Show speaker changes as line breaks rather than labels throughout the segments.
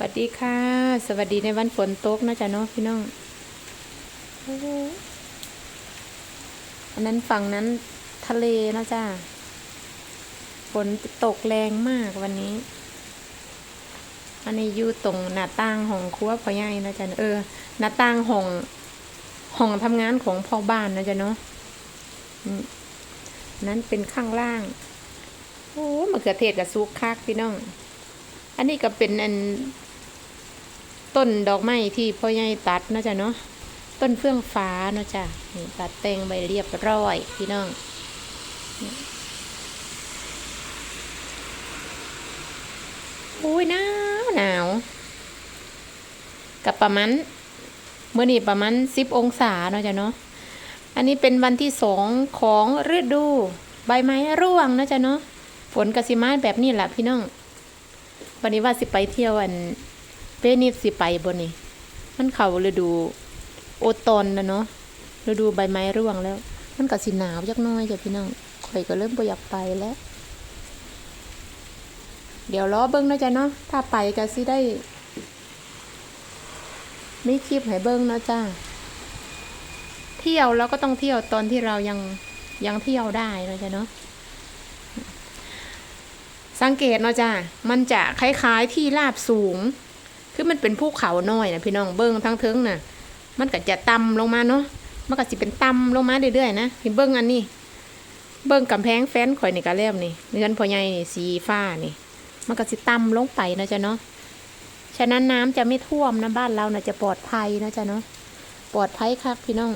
สวัสดีค่ะ สวัสดีในวันฝนตกนะจ๊ะเนาะพี่น้องอันนั้นฝั่งนั้นทะเลนะจ๊ะฝนตกแรงมากวันนี้ อันนี้อยู่ตรงหน้าต่างของครัวพ่อใหญ่นะจ๊ะเออหน้าต่างห้องห้องทำงานของพ่อบ้านนะจ๊ะเนาะนั้นเป็นข้างล่างโอ้มะเขือเทศกับซุกคักพี่น้อง อันนี้ก็เป็นอัน ต้นดอกไม้ที่พ่อใหญ่ตัดนาะจ๊ะเนาะต้นเฟื่องฟ้าเนาะจ๊ะตัดแต่งใบเรียบร้อยพี่น้องนี่โอ้ยหนาวหนาว กับประมาณเมื่อนี้ประมาณสิบองศาเนาะจ๊ะเนาะอันนี้เป็นวันที่สองของฤดู ใบไม้ร่วงนาะจ๊ะเนาะฝนกสิมาแบบนี้แหละพี่น้องวันนี้ว่าสิไปเที่ยวอัน เป้นิฟสิไปบนนี่ มันเขาฤดู โอตอนนะเนาะฤดูใบไม้ร่วงแล้ว มันก็สิหนาวจักน้อยจ้ะพี่น้องข่อยก็เริ่มบ่อยากไปแล้ว เดี๋ยวรอเบิ้งนาะจ้ะเนาะถ้าไปก็สิได้มีคลิปให้เบิ้งนาะจ้าเที่ยวแล้วก็ต้องเที่ยวตอนที่เรายังยังเที่ยวได้นาะจ้ะเนาะสังเกตเนาะจ้ามันจะคล้ายๆที่ราบสูง คือมันเป็นภูเขาน้อยนะพี่น้องเบิ้งทั้งเทิงน่ะ มันก็จะต่ำลงมาเนาะมันก็สิเป็นต่ำลงมาเรื่อยๆนะเห็นเบิ้งอันนี้ เบิ้งกำแพงแฟนข่อยนี่ก็แล้วนี่เรือนพ่อใหญ่นี่สีฟ้านี่ มันก็สิต่ำลงไปนะจ๊ะเนาะฉะนั้นน้ำจะไม่ท่วมนะบ้านเรานะจะปลอดภัยนะจ๊ะเนาะปลอดภัยครับพี่น้อง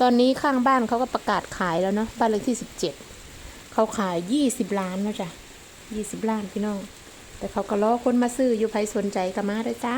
ตอนนี้ข้างบ้านเขาก็ประกาศขายแล้วเนาะบ้านเลขที่สิบเจ็ดเขาขายยี่สิบล้านนะจ๊ะยี่สิบล้านพี่น้อง แต่เขาก็ล้อคนมาซื้ออยู่ใครสนใจก็มาเลยจ้า